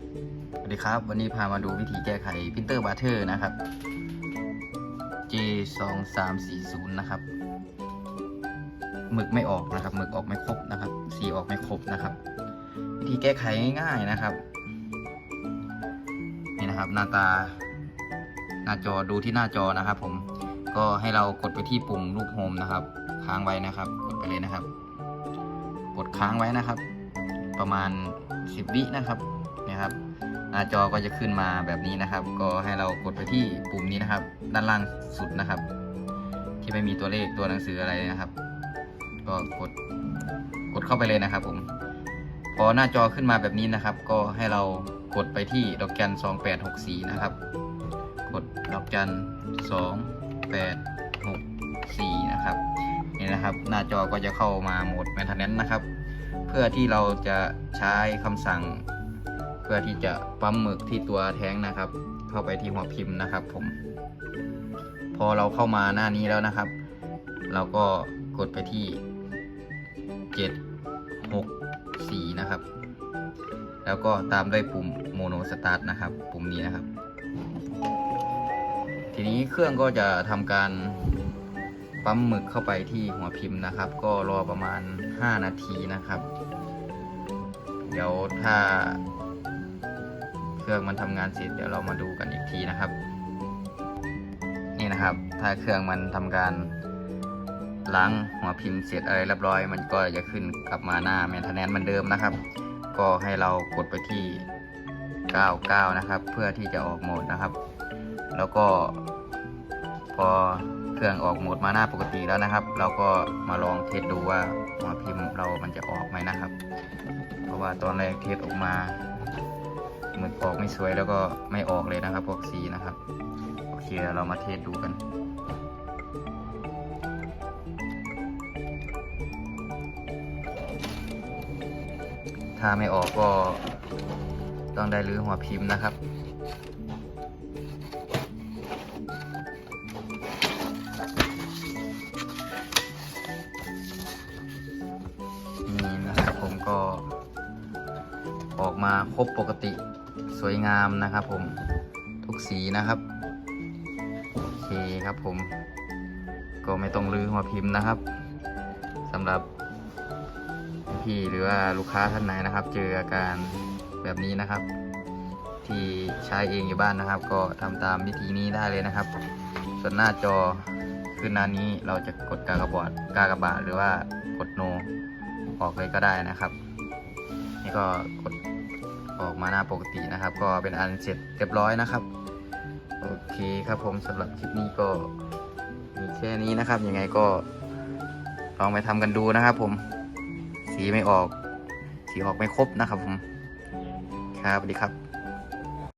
สวัสดีครับ วันนี้พามาดูวิธีแก้ไขพิมพ์เตอร์บัตเตอร์นะครับ J 2 3 4 0 นะครับหมึกไม่ออกนะครับหมึกออกไม่ครบนะครับสีออกไม่ครบนะครับ วิธีแก้ไขง่ายๆนะครับนี่นะครับหน้าตาหน้าจอดูที่หน้าจอนะครับ ผมก็ให้เรากดไปที่ปุ่มรูปโฮมนะครับ ค้างไว้นะครับ กดไปเลยนะครับ กดค้างไว้นะครับ ประมาณ 10 วินะครับ นะครับหน้าจอก็จะขึ้นมาแบบนี้นะครับ ก็ให้เรากดไปที่ปุ่มนี้นะครับ ด้านล่างสุดนะครับ ที่ไม่มีตัวเลขตัวหนังสืออะไรนะครับ ก็กดกดเข้าไปเลยนะครับ ผม พอหน้าจอขึ้นมาแบบนี้นะครับ ก็ให้เรากดไปที่ดอกจัน2864นะครับ กดดอกจัน2864นะครับนี่นะครับ หน้าจอก็จะเข้ามาโหมด maintenance นะครับ เพื่อที่เราจะใช้คำสั่ง พื่อที่จะปั๊มหมึกที่ตัวแท้งนะครับ เข้าไปที่หัวพิมพ์นะครับ ผม พอเราเข้ามาหน้านี้แล้วนะครับ เราก็กดไปที่ 7 6 4 นะครับ แล้วก็ตามด้วยปุ่มโมโนสตาร์ทนะครับ ปุ่มนี้นะครับ ทีนี้เครื่องก็จะทำการปั๊มหมึกเข้าไปที่หัวพิมพ์นะครับ ก็รอประมาณ 5 นาทีนะครับ เดี๋ยวถ้า รื่องมันทำงานเสร็จเดี๋ยวเรามาดูกันอีกทีนะครับ นี่นะครับ ถ้าเครื่องมันทำการล้างหัวพิมพ์เสร็จอะไรเรียบร้อย มันก็จะขึ้นกลับมาหน้าแมนเทนแนนเหมือนเดิมนะครับ ก็ให้เรากดไปที่ 99 นะครับ เพื่อที่จะออกโหมดนะครับ แล้วก็พอเครื่องออกโหมดมาหน้าปกติแล้วนะครับ เราก็มาลองเทสดูว่าหัวพิมพ์เรามันจะออกไหมนะครับ เพราะว่าตอนแรกเทสออกมา หมึกออกไม่สวยแล้วก็ไม่ออกเลยนะครับ พวกสีนะครับ โอเคเรามาเทสดูกันถ้าไม่ออกก็ต้องได้รื้อหัวพิมพ์นะครับ นี่นะครับผมก็ออกมาครบปกติ สวยงามนะครับผมทุกสีนะครับโอเคครับผม ก็ไม่ต้องรื้อหัวพิมพ์นะครับสำหรับพี่หรือว่าลูกค้าท่านไหนนะครับ เจออาการแบบนี้นะครับ ที่ใช้เองอยู่บ้านนะครับ ก็ทำตามวิธีนี้ได้เลยนะครับ ส่วนหน้าจอขึ้นหน้านี้เราจะกดกากระบาทกากระบาทหรือว่ากดโนออกเลยก็ได้นะครับ นี่ก็กด ออกมาหน้าปกตินะครับ ก็เป็นอันเสร็จเรียบร้อยนะครับ โอเคครับผมสำหรับคลิปนี้ก็มีแค่นี้นะครับยังไงก็ลองไปทำกันดูนะครับ ผมสีไม่ออกสีออกไม่ครบนะครับ ผมครับสวัสดีครับ